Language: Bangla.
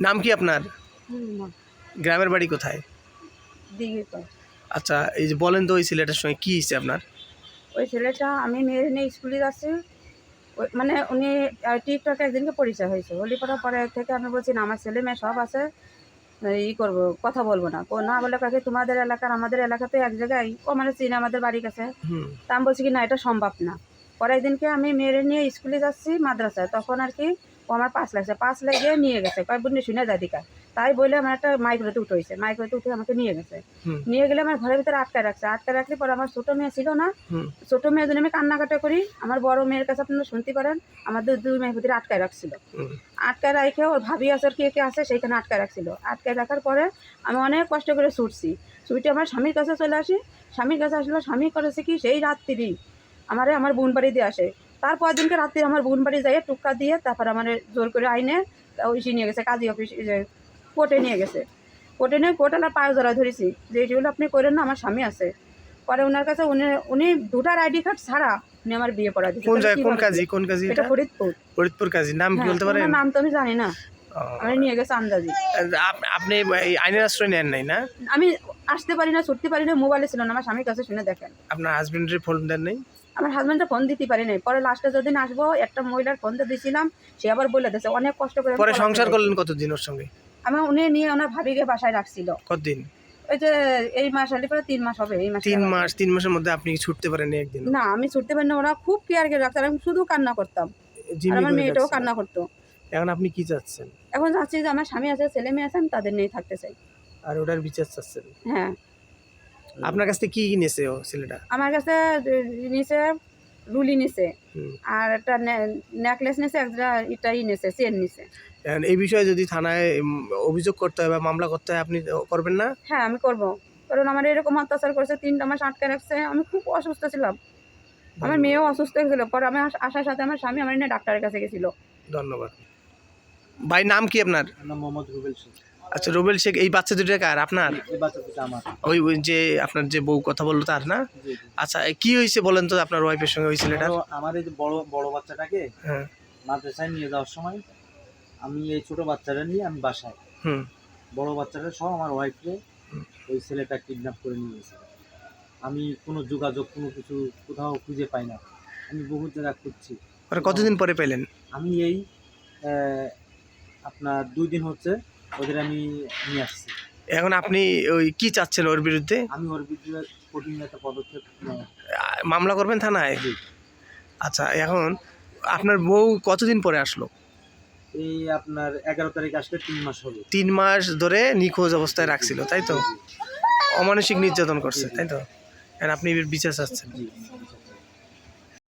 নাম কি আপনার? গ্রামের বাড়ি কোথায়? আচ্ছা এই যে বলেন তো ওই ছেলেটার সঙ্গে কি হয়েছে আপনার? ওই ছেলেটা আমি মেয়ের নিয়ে স্কুলে যাচ্ছি। মানে উনি টিকটকে একদিনকে পরিচয় হয়েছে। হলি পড়ার পরে থেকে আমি বলছি না আমার ছেলে মেয়ে সব আছে ই করব কথা বলব না। ও না বলে কাকে তোমাদের এলাকার আমাদের এলাকাতে এক জায়গায় ও মানে চিনে আমাদের বাড়ির কাছে। তা আমি বলছি কি না এটা সম্ভব না। পরে একদিনকে আমি মেয়ের নিয়ে স্কুলে যাচ্ছি মাদ্রাসায়। তখন আর কি ও আমার পাস লাগছে পাস লেগে নিয়ে গেছে। কয় বুঝলি শুনে দাদিকা তাই বলে আমার একটা মাইক্রোতে উঠে হয়েছে মাইক্রোতে উঠে আমাকে নিয়ে গেছে। নিয়ে গেলে আমার ঘরের ভিতরে আটকায় রাখছে। আটকায় রাখলে পরে আমার ছোটো মেয়ে ছিল না ছোটো মেয়ের জন্য আমি কান্নাকাটা করি। আমার বড় মেয়ের কাছে আপনারা শুনতে পারেন আমাদের দুই মেয়ের ভিতরে আটকায় রাখছিল। আটকায় রাখে ওর ভাবি আছে কে কে আছে সেইখানে আটকায় রাখছিল। আটকায় রাখার পরে আমি অনেক কষ্ট করে ছুটছি। ছুটে আমার স্বামীর কাছে চলে আসি। স্বামীর কাছে আসলে স্বামী করেছে কি সেই রাত্রি আমারে আমার বোন বাড়ি দিয়ে আসে। তারপর দিনকে রাত্রি আমার বোন বাড়ি যাইয়ে টুকা দিয়ে তারপর আমার জোর করে আইনে ওই নিয়ে গেছে কাজী অফিস কোর্টে নিয়ে গেছে। কোর্টে নিয়ে কোর্ট আলার পায়ে ধরা ধরেছি যে এগুলো আপনি করেন না আমার স্বামী আছে। পরে ওনার কাছে উনি উনি দুটার আইডি কার্ড ছাড়া উনি আমার বিয়ে পড়া দিচ্ছে কোন জায়গায় কোন কাজী কোন কাজী এটা ফরিদপুর। ফরিদপুর কাজী নাম কি হ্যাঁ, বলতে পারেন? নাম তো আমি জানি না। আমি নিয়ে গেছে আন্দাজি। আপনি আইনের আশ্রয় নেন নাই না? আমি আসতে পারি না ছুটতে পারি না মোবাইলে ছিল না আমার স্বামীর কাছে শুনে দেখেন। আপনার হাজবেন্ডের ফোন দেন নাই? আমার হাজব্যান্ডটা ফোন দিতে পারি নাই। পরে লাস্টে যেদিন আসব একটা মহিলার ফোন দিয়ে দিয়েছিলাম সে আবার বলে দিয়েছে অনেক কষ্ট করে পরে সংসার করলেন কতদিন ওর সঙ্গে? আমি উনি নিয়ে ওনার ভাবিকে বাসায় রাখছিল। কতদিন? ওই যে এই মাস হলে পরে তিন মাস হবে এই মাস তিন মাস তিন মাসের মধ্যে আপনি ছুটতে পারেন একদিন না আমি ছুটতে পারি না ওরা খুব কেয়ার করে আর আমি শুধু কান্না করতাম। আর আমার মেয়েটাও কান্না করতো। এখন আপনি কি চাচ্ছেন? এখন চাচ্ছি যে আমার স্বামী আছে ছেলে মেয়ে আছে আমি তাদের নিয়ে থাকতে চাই। আর ওটার বিচার চাচ্ছেন? হ্যাঁ। আপনার কাছ থেকে কি কিনেছে ও ছেলেটা? আমার কাছে নিচে রুলি নিছে আর একটা নেকলেস নিছে একটা এটাই নিছে চেন নিছে এই বিষয়ে যদি থানায় অভিযোগ করতে হয় বা মামলা করতে হয় আপনি করবেন না? হ্যাঁ আমি করব। কারণ আমার এরকম অত্যাচার করেছে তিনটা মাস আটকে রাখছে আমি খুব অসুস্থ ছিলাম। আমার মেয়েও অসুস্থ ছিল পরে আমি আস- আসার সাথে আমার স্বামী আমার নিয়ে ডাক্তারের কাছে গেছিল। ধন্যবাদ। ভাই নাম কি আপনার? নাম মোহাম্মদ রুবেল শেখ আচ্ছা রুবেল শেখ এই বাচ্চা দুটো কার? আপনার? এই বাচ্চা দুটো আমার। ওই ওই যে আপনার যে বউ কথা বলল তার না? আচ্ছা কি হয়েছে বলেন তো আপনার ওয়াইফের সঙ্গে ওই ছেলেটার? আমারও- আমার এই যে বড় বড় বাচ্চাটাকে হ্যাঁ। মাদ্রাসায় নিয়ে যাওয়ার সময় আমি এই ছোট বাচ্চাটা নিয়ে আমি বাসায় হুম। বড় বাচ্চাটা সহ আমার ওয়াইফকে ওই ছেলেটা কিডন্যাপ করে নিয়ে গেছে। আমি কোনো যোগাযোগ কোনো কিছু কোথাও খুঁজে পাই না। আমি বহু জায়গা খুঁজছি। কতদিন পরে পেলেন? আমি এই আপনার দুই দিন হচ্ছে ওদের আমি নিয়ে আসছি। এখন আপনি ওই কি চাচ্ছেন ওর বিরুদ্ধে? আমি ওর বিরুদ্ধে কঠিন একটা পদক্ষেপ মামলা করবেন থানায়? আচ্ছা এখন আপনার বউ কতদিন পরে আসলো? এই আপনার এগারো তারিখ আসলে তিন মাস হবে তিন মাস ধরে নিখোঁজ অবস্থায় রাখছিল তাই তো? অমানসিক নির্যাতন করছে তাই তো? এখন আপনি বিচার চাচ্ছেন।